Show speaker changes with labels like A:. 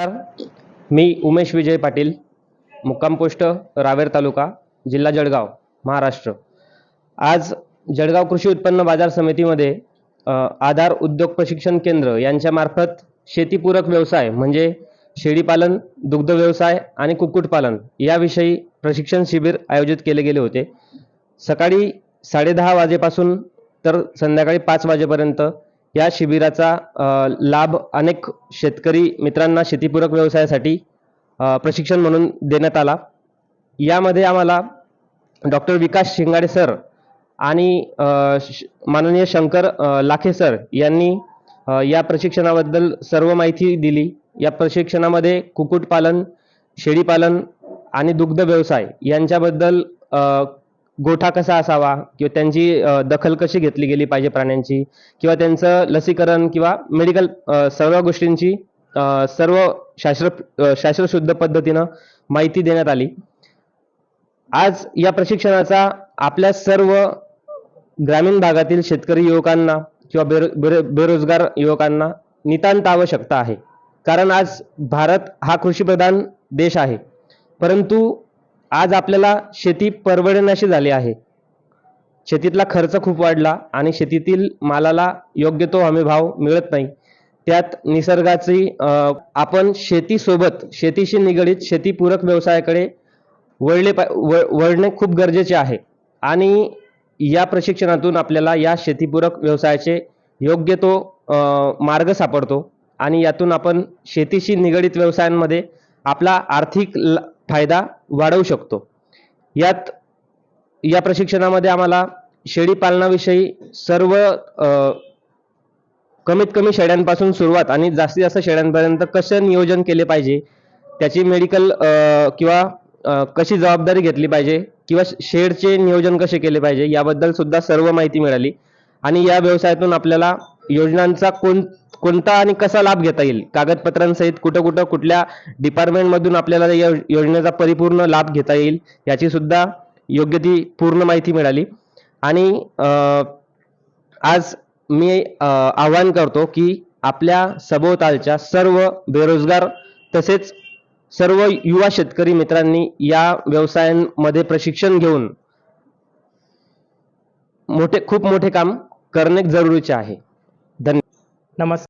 A: नमस्कार. मी उमेश विजय पाटील मुक्काम पोस्ट रावेर तालुका जिल्हा जळगाव महाराष्ट्र. आज जळगाव कृषी उत्पन्न बाजार समितीमध्ये आधार उद्योग प्रशिक्षण केंद्र यांच्यामार्फत शेतीपूरक व्यवसाय म्हणजे शेळीपालन दुग्ध व्यवसाय आणि कुक्कुटपालन याविषयी प्रशिक्षण शिबिर आयोजित केले गेले होते. सकाळी साडेदहा वाजेपासून तर संध्याकाळी पाच वाजेपर्यंत या शिबिराचा लाभ अनेक शेतकरी मित्रांना शेतीपूरक व्यवसायासाठी प्रशिक्षण म्हणून देण्यात आला. यामध्ये आम्हाला डॉक्टर विकास शिंगाडे सर आणि श- माननीय शंकर लाखे सर यांनी या प्रशिक्षणाबद्दल सर्व माहिती दिली. या प्रशिक्षणामध्ये कुक्कुटपालन शेळीपालन आणि दुग्ध व्यवसाय यांच्याबद्दल गोठा कसा असावा किंवा त्यांची दखल कशी घेतली गेली पाहिजे प्राण्यांची किंवा त्यांचं लसीकरण किंवा मेडिकल सर्व गोष्टींची सर्व शास्त्र शास्त्रशुद्ध पद्धतीनं माहिती देण्यात आली. आज या प्रशिक्षणाचा आपल्या सर्व ग्रामीण भागातील शेतकरी युवकांना किंवा बेरो बेरो बेरोजगार युवकांना नितांत आवश्यकता आहे. कारण आज भारत हा कृषीप्रधान देश आहे. परंतु आज आपल्याला शेती परवडण्याशी झाली आहे. शेतीतला खर्च खूप वाढला आणि शेतीतील मालाला योग्य तो हमी भाव मिळत नाही. त्यात निसर्गाची आपण शेतीसोबत शेतीशी निगडीत शेतीपूरक व्यवसायाकडे वळले पा वळणे खूप गरजेचे आहे. आणि या प्रशिक्षणातून आपल्याला या शेतीपूरक व्यवसायाचे योग्य तो मार्ग सापडतो. आणि यातून आपण शेतीशी निगडीत व्यवसायांमध्ये आपला आर्थिक ल- फायदा वाढवू शकतो. यात या प्रशिक्षणामध्ये आम्हाला शेळी पालनाविषयी सर्व कमीत कमी शेळ्यांपासून सुरुवात आणि जास्तीत जास्त शेळ्यांपर्यंत कसं नियोजन केले पाहिजे त्याची मेडिकल किंवा कशी जबाबदारी घेतली पाहिजे किंवा शेडचे नियोजन कसे केले पाहिजे याबद्दल सुद्धा सर्व माहिती मिळाली. आणि या व्यवसायातून आपल्याला योजनांचा कोण कोणता आणि कसा लाभ घेता येईल? कागदपत्रांसहित कुठं कुठं कुठल्या डिपार्टमेंटमधून आपल्याला या योजनेचा परिपूर्ण लाभ घेता येईल याची सुद्धा योग्य ती पूर्ण माहिती मिळाली. आणि आज मी आवाहन करतो की आपल्या सभोवतालच्या सर्व बेरोजगार तसेच सर्व युवा शेतकरी मित्रांनी या व्यवसायांमध्ये प्रशिक्षण घेऊन मोठे खूप मोठे काम करणे जरुरीचे आहे. धन्यवाद
B: नमस्कार.